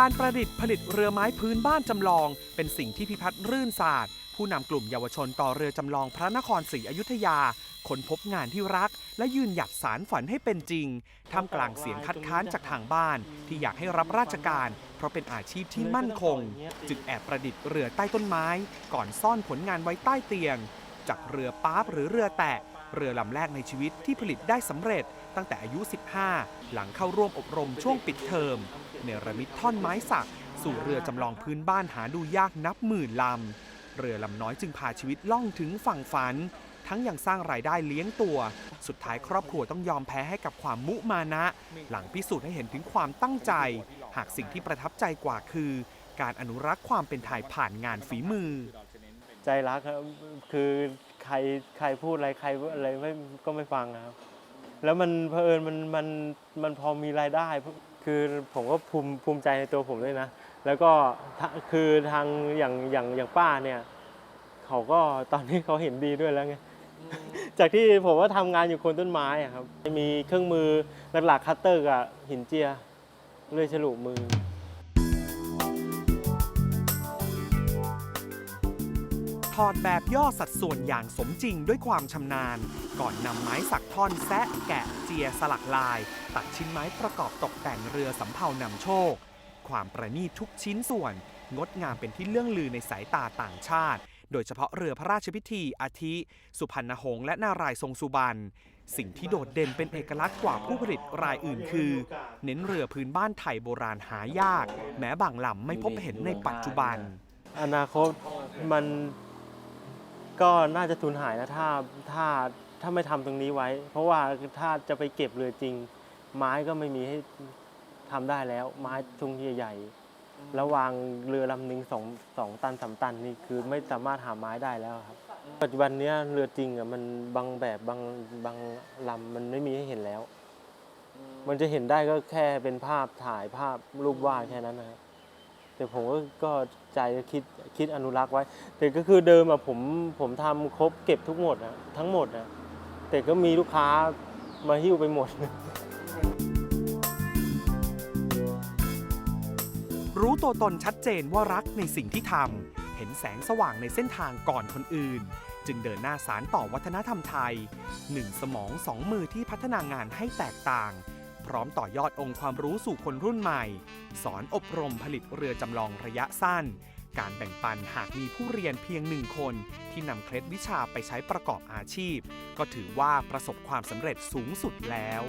การประดิษฐ์ผลิตเรือไม้พื้นบ้านจำลอง เป็นสิ่งที่พิพัฒน์รื่นศาสตร์ ผู้นำกลุ่มเยาวชนต่อเรือจำลองพระนครศรีอยุธยาค้นพบงานที่รัก และยืนหยัดสารฝันให้เป็นจริงท่ามกลางเสียงคัดค้านจากทางบ้าน ที่อยากให้รับราชการ เพราะเป็นอาชีพที่มั่นคง จึงแอบประดิษฐ์เรือใต้ต้นไม้ ก่อนซ่อนผลงานไว้ใต้เตียง จากเรือป๊าบหรือเรือแตะ เรือลำแรกในชีวิตที่ผลิตได้สำเร็จตั้งแต่อายุ 15 หลังเข้าร่วมอบรมช่วงปิดเทอม เนรมิตท่อนไม้สัก สู่เรือจำลองพื้นบ้านหาดูยากนับหมื่นลำ เรือลำน้อยจึงพาชีวิตล่องถึงฝั่งฝัน ทั้งยังสร้างรายได้เลี้ยงตัว สุดท้ายครอบครัวต้องยอมแพ้ให้กับความมุมานะ หลังพิสูจน์ให้เห็นถึงความตั้งใจ หากสิ่งที่ประทับใจกว่าคือ การอนุรักษ์ความเป็นไทยผ่านงานฝีมือ ใจรักครับคือ ใครใครพูดอะไรใครอะไรไม่ก็ไม่ฟังนะครับ แล้วมันเพอเอิญมันมันมันพอมีรายได้ คือผมก็ภูมิภูมิใจในตัวผมด้วยนะ แล้วก็ทะคือทางอย่างอย่างอย่างป้าเนี่ย เขาก็ตอนนี้เขาเห็นดีด้วยแล้วไงจากที่ผมว่าทำงานอยู่คนต้นไม้อะครับ มีเครื่องมือหลักๆคัตเตอร์กับหินเจียเลื่อยฉลุมือ ถอดแบบย่อสัดส่วนอย่างสมจริงด้วยความชำนาญ ก่อนนำไม้สักท่อนแซะแกะเจียสลักลาย ตัดชิ้นไม้ประกอบตกแต่งเรือสำเภานำโชค ความประณีตทุกชิ้นส่วน งดงามเป็นที่เลื่องลือในสายตาต่างชาติ โดยเฉพาะเรือพระราชพิธีอาทิ สุพรรณหงษ์และนารายทรงสุบรรณสิ่งที่โดดเด่นเป็นเอกลักษณ์กว่าผู้ผลิตรายอื่นคือ เน้นเรือพื้นบ้านไทยโบราณหายาก แม้บางลำไม่พบเห็นในปัจจุบัน อนาคตมัน ก็น่าจะสูญหายนะถ้าถ้าถ้าไม่ทำตรงนี้ไว้ เพราะว่าถ้าจะไปเก็บเรือจริง ไม้ก็ไม่มีให้ทำได้แล้ว ไม้ทุงใหญ่ๆแล้วางเรือลำหนึ่งสองสองตันสามตันนี่คือไม่สามารถหาไม้ได้แล้วครับ ปัจจุบันนี้เรือจริงอะมันบางแบบบางบางลำมันไม่มีให้เห็นแล้ว มันจะเห็นได้ก็แค่เป็นภาพถ่ายภาพรูปวาดแค่นั้นนะครับ แต่ผมก็ก็ใจคิดคิดอนุรักษ์ไว้ แต่ก็คือเดิมอะผมผมทำครบเก็บทุกหมดอะทั้งหมดอะแต่ก็มีลูกค้ามาหิ้วไปหมด รู้ตัวตนชัดเจนว่ารักในสิ่งที่ทำเห็นแสงสว่างในเส้นทางก่อนคนอื่น จึงเดินหน้าสารต่อวัฒนธรรมไทยหนึ่งสมองสองมือที่พัฒนางานให้แตกต่าง พร้อมต่อยอดองค์ความรู้สู่คนรุ่นใหม่ สอนอบรมผลิตเรือจำลองระยะสั้น การแบ่งปันหากมีผู้เรียนเพียงหนึ่งคน ที่นำเคล็ดวิชาไปใช้ประกอบอาชีพ ก็ถือว่าประสบความสำเร็จสูงสุดแล้ว